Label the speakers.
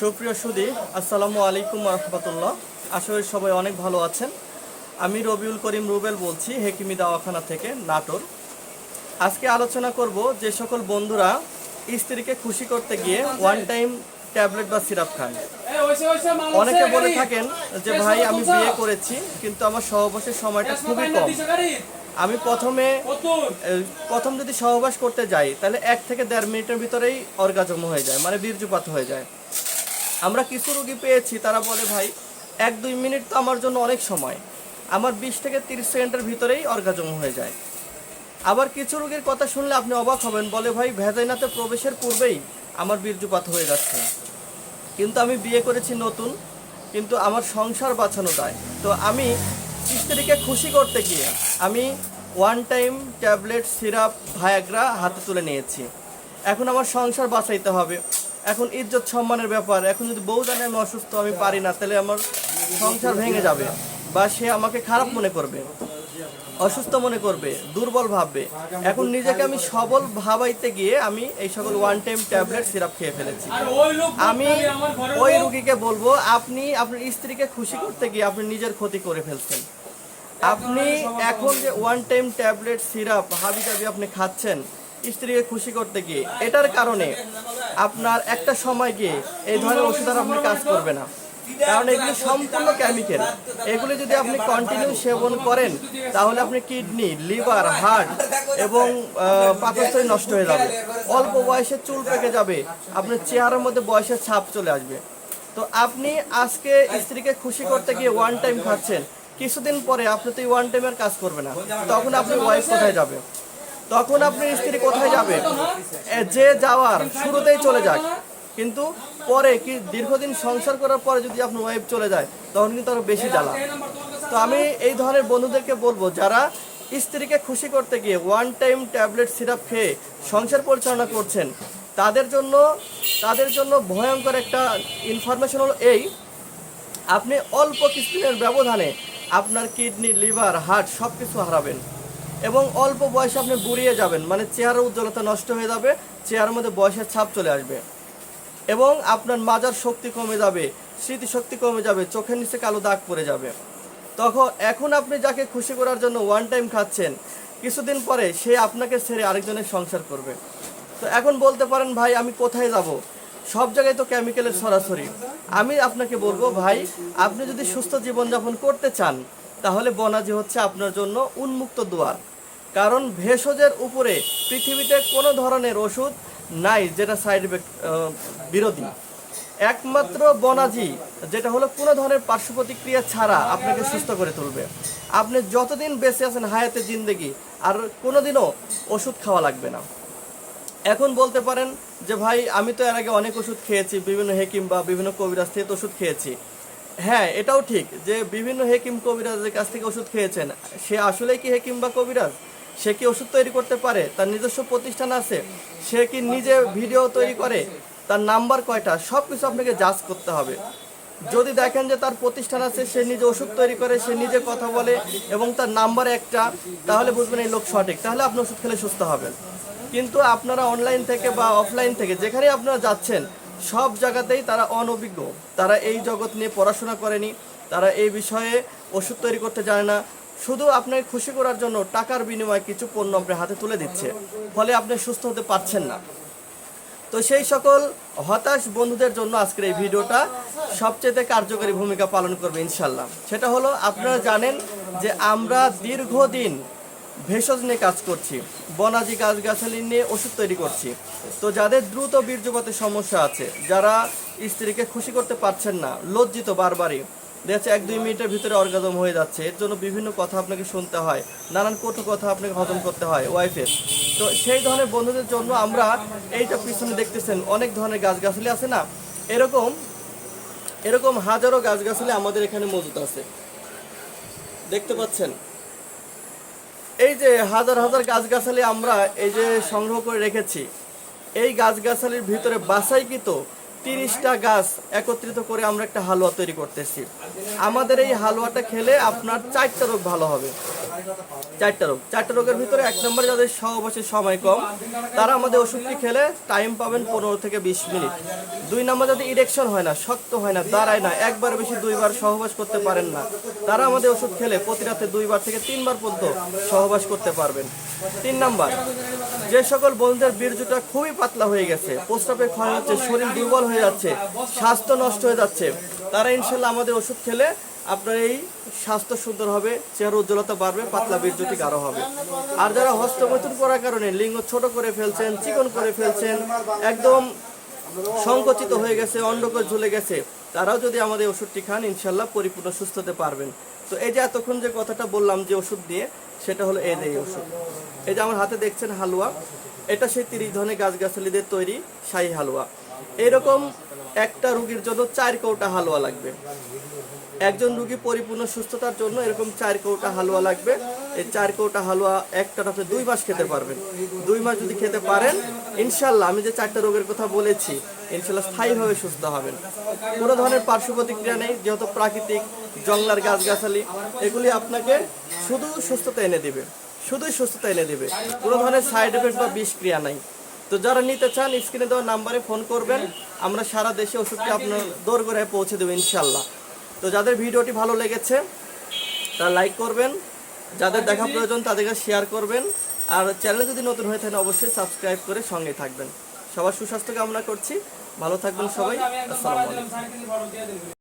Speaker 1: সুপ্রিয় সুদী, আসসালামু আলাইকুম রহমতুল্লাহ। করি সবাই অনেক ভালো আছেন। আমি রবিউল করিম রুবেল বলছি, হেকিমি দাওয়াখানা থেকে, নাটোর। আজকে আলোচনা করব যে সকল বন্ধুরা স্ত্রীকে খুশি করতে গিয়ে ওয়ান টাইম ট্যাবলেট বা সিরাপ খান। অনেকে বলে থাকেন যে, ভাই, আমি বিয়ে করেছি, কিন্তু আমার সহবাসের সময়টা খুবই কম। আমি প্রথমে প্রথম যদি সহবাস করতে যাই, তাহলে এক থেকে দেড় মিনিটের ভিতরেই অর্গাজম হয়ে যায় মানে বীর্যপাত হয়ে যায়। আমরা কিছু রোগী পেয়েছি, তারা বলে, ভাই, এক দুই মিনিট তো আমার জন্য অনেক সময়। আমার বিশ থেকে তিরিশ সেকেন্ডের ভিতরেই অর্গাজম হয়ে যায়। আবার কিছু রোগীর কথা শুনলে আপনি অবাক হবেন, বলে, ভাই, ভেজাইনাতে প্রবেশের পূর্বেই আমার বীর্যপাত হয়ে যাচ্ছে। কিন্তু আমি বিয়ে করেছি নতুন, কিন্তু আমার সংসার বাঁচানো দায় তো আমি স্ত্রীকে খুশি করতে গিয়ে আমি one time tablet syrup Viagra হাতে তুলে নিয়েছি। এখন আমার সংসার বাঁচাইতে হবে। এখন ইজ্জত সম্মানের ব্যাপার। এখন যদি বউ জানে আমি অসুস্থ আমি পারি না তাহলে আমার সংসার ভেঙে যাবে বা সে আমাকে খারাপ মনে করবে অসুস্থ মনে করবে দুর্বল ভাববে। এখন নিজেকে আমি সবল ভাবাইতে গিয়ে আমি এই সকল ওয়ান টাইম ট্যাবলেট সিরাপ খেয়ে ফেলেছি। আমি ওই রুগীকে বলব আপনি আপনার স্ত্রীকে খুশি করতে গিয়ে আপনি নিজের ক্ষতি করে ফেলছেন। আপনি এখন যে ওয়ান টাইম ট্যাবলেট সিরাপ হাবি জাবি আপনি খাচ্ছেন স্ত্রীকে খুশি করতে গিয়ে এটার কারণে আপনার একটা সময় গিয়ে এই ধরনের ওষুধ আর আপনি কাজ করবে না। কারণ এগুলি সম্পূর্ণ কেমিক্যাল এগুলি যদি আপনি কন্টিনিউ সেবন করেন, তাহলে আপনি কিডনি লিভার হার্ট এবং পাকস্থলী নষ্ট হয়ে যাবে। অল্প বয়সে চুল পেকে যাবে। আপনার চেহারার মধ্যে বয়সের ছাপ চলে আসবে। তো আপনি আজকে স্ত্রীকে খুশি করতে গিয়ে ওয়ান টাইম খাচ্ছেন, কিছুদিন পরে আপনি তো ওয়ান টাইমের কাজ করবে না। তখন আপনি ওয়াইফ কোথায় যাবে? তখন আপনার স্ত্রী কোথায় যাবে যে যাওয়ার শুরুতেই চলে যাক। কিন্তু পরে কি দীর্ঘদিন সংসার করার পরে যদি আপনার ওয়াইফ চলে যায়, তখন কিন্তু আরও বেশি জ্বালা। তো আমি এই ধরনের বন্ধুদেরকে বলব, যারা স্ত্রীকে খুশি করতে গিয়ে ওয়ান টাইম ট্যাবলেট সিরাপ খেয়ে সংসার পরিচালনা করছেন, তাদের জন্য তাদের জন্য ভয়ঙ্কর একটা ইনফরমেশন হলো এই, আপনি অল্প কিছুদিনের ব্যবধানে আপনার কিডনি লিভার হার্ট সব কিছু হারাবেন। এবং অল্প বয়সে আপনি বুড়িয়ে যাবেন মানে চেহারা উজ্জ্বলতা নষ্ট হয়ে যাবে, চেহারার মধ্যে বয়সের ছাপ চলে আসবে। এবং আপনার মাজার শক্তি কমে যাবে, স্মৃতিশক্তি কমে যাবে, চোখের নিচে কালো দাগ পড়ে যাবে। তখন এখন আপনি যাকে খুশি করার জন্য ওয়ান টাইম খাচ্ছেন, কিছুদিন পরে সে আপনাকে ছেড়ে আরেকজনের সংসার করবে। তো এখন বলতে পারেন, ভাই, আমি কোথায় যাব? সব জায়গায় তো কেমিক্যালের সরাসরি। আমি আপনাকে বলব, ভাই, আপনি যদি সুস্থ জীবনযাপন করতে চান তাহলে বনাজি হচ্ছে আপনার জন্য উন্মুক্ত দুয়ার। কারণ ভেষজের উপরে পৃথিবীতে কোনো ধরনের ওষুধ নাই যেটা সাইড বিরোধী। একমাত্র বনাজি, যেটা হলো কোনো ধরনের পার্শ্ব প্রতিক্রিয়া ছাড়া আপনাকে সুস্থ করে তুলবে। আপনি যতদিন বেঁচে আছেন হায়াতে জিন্দেগি, আর কোনোদিনও ওষুধ খাওয়া লাগবে না। এখন বলতে পারেন যে ভাই, আমি তো এর আগে অনেক ওষুধ খেয়েছি, বিভিন্ন হেকিম বা বিভিন্ন কবিরাজ থেকে ওষুধ খেয়েছি। হ্যাঁ এটাও ঠিক যে বিভিন্ন হেকিম কবিরাজের কাছ থেকে ওষুধ খেয়েছেন। সে আসলেই কি হেকিম বা কবিরাজ? সে কি ওষুধ তৈরি করতে পারে? তার নিজস্ব প্রতিষ্ঠান আছে। সে কি নিজে ভিডিও তৈরি করে? তার নাম্বার কয়টা? সব কিছু আপনাকে জাজ করতে হবে। যদি দেখেন যে তার প্রতিষ্ঠান আছে, সে নিজে ওষুধ তৈরি করে, সে নিজে কথা বলে এবং তার নাম্বার একটা, তাহলে বুঝবেন এই লোক সঠিক। তাহলে আপনি ওষুধ খেলে সুস্থ হবেন। কিন্তু আপনারা অনলাইন থেকে বা অফলাইন থেকে যেখানে আপনারা যাচ্ছেন সব জায়গাতেই তারা অনভিজ্ঞ। তারা এই জগৎ নিয়ে পড়াশোনা করেনি। তারা এই বিষয়ে ওষুধ তৈরি করতে জানে না। শুধু আপনাকে খুশি করার জন্য টাকার বিনিময়ে কিছু পণ্য আপনার হাতে তুলে দিচ্ছে। ফলে আপনি সুস্থ হতে পারছেন না। তো সেই সকল হতাশ বন্ধুদের জন্য আজকের এই ভিডিওটা সবচেয়ে কার্যকরী ভূমিকা পালন করবে ইনশাল্লাহ সেটা হলো, আপনারা জানেন যে আমরা দীর্ঘদিন ভেষজ নিয়ে কাজ করছি, বনাজি গাছগাছালি নিয়ে ওষুধ তৈরি করছি। তো যাদের দ্রুত বীর্যপাতের সমস্যা আছে, যারা স্ত্রীকে খুশি করতে পারছেন না, লজ্জিত বারবারই। দেখছে এক দুই মিনিটের ভিতরে অর্গাজম হয়ে যাচ্ছে, এর জন্য বিভিন্ন কথা আপনাকে শুনতে হয়, নানান কটু কথা আপনাকে হজম করতে হয় ওয়াইফের। তো সেই ধরনের বন্ধুদের জন্য আমরা এইটা পিছনে দেখতেছেন, অনেক ধরনের গাছগাছালি আছে না? এরকম এরকম হাজারো গাছগাছালি আমাদের এখানে মজুত আছে। দেখতে পাচ্ছেন? এই যে হাজার হাজার গাছগাছালি আমরা এই যে সংগ্রহ করে রেখেছি, এই গাছগাছালির ভিতরে বাসাইকৃত তিরিশটা গাছ একত্রিত করে আমরা একটা হালুয়া তৈরি করতেছি। আমাদের এই হালুয়াটা খেলে আপনার চারটা রোগ ভালো হবে। চারটা রোগ। চারটা রোগের ভিতরে এক নম্বরে যাদের সহবাসের সময় কম, তারা আমাদের ওষুধটি খেলে টাইম পাবেন পনেরো থেকে বিশ মিনিট। দুই নম্বর যাদের ইরেকশন হয় না, শক্ত হয় না, দাঁড়ায় না, একবার বেশি দুইবার সহবাস করতে পারেন না, তারা আমাদের ওষুধ খেলে প্রতি রাতে দুইবার থেকে তিনবার পর্যন্ত সহবাস করতে পারবেন। তিন নাম্বার, যে সকল বন্ধুদের বীর্যটা খুবই পাতলা হয়ে গেছে প্রস্রাবে ক্ষয় হচ্ছে, শরীর দুর্বল হয়ে যাচ্ছে, স্বাস্থ্য নষ্ট হয়ে যাচ্ছে। তারা ইনশাল্লাহ আমাদের ওষুধ খেলে আপনার এই স্বাস্থ্য সুন্দর হবে, চেহারা উজ্জ্বলতা বাড়বে, পাতলা বীর্যটি গাঢ় হবে। আর যারা হস্তমৈথুন করার কারণে লিঙ্গ ছোট করে ফেলছেন, চিকন করে ফেলছেন, একদম সংকুচিত হয়ে গেছে অন্ডকোষ ঝুলে গেছে, তারাও যদি আমাদের ওষুধটি খান, ইনশাল্লাহ পরিপূর্ণ সুস্থ হতে পারবেন। তো এই যে এতক্ষণ যে কথাটা বললাম যে ওষুধ নিয়ে সেটা হলো যে এই ওষুধ। এই যে আমার হাতে দেখছেন হালুয়া, এটা সেই তিরিশ ধরনের গাছগাছালিদের তৈরি শাহী হালুয়া। এইরকম একটা রুগীর জন্য চার কৌটা হালুয়া লাগবে। একজন রুগী পরিপূর্ণ সুস্থতার জন্য এরকম চার কৌটা হালুয়া লাগবে। এই চার কৌটা হালুয়া একটা আপনি দুই মাস খেতে পারবেন। দুই মাস যদি খেতে পারেন, ইনশাল্লাহ আমি যে চারটা রোগের কথা বলেছি, ইনশাল্লাহ স্থায়ীভাবে সুস্থ হবেন। কোনো ধরনের পার্শ্ব প্রতিক্রিয়া নেই, যেহেতু প্রাকৃতিক জংলার গাছগাছালি, এগুলি আপনাকে শুধু সুস্থতা এনে দিবে। শুধুই সুস্থতা এনে দিবে। কোনো ধরনের সাইড এফেক্ট বা বিষক্রিয়া নাই। তো যারা নিতে চান স্ক্রিনে দেওয়া নাম্বারে ফোন করবেন। আমরা সারা দেশে ওষুধটি আপনার দোরগোড়ায় পৌঁছে দেবো ইনশাল্লাহ। তো যাদের ভিডিওটি ভালো লেগেছে তারা লাইক করবেন। যাদের দেখা প্রয়োজন তাদেরকে শেয়ার করবেন। আর চ্যানেল যদি নতুন হয়ে থাকেন অবশ্যই সাবস্ক্রাইব করে সঙ্গে থাকবেন। সবার সুস্বাস্থ্য কামনা করছি। ভালো থাকবেন সবাই। আসসালামু আলাইকুম।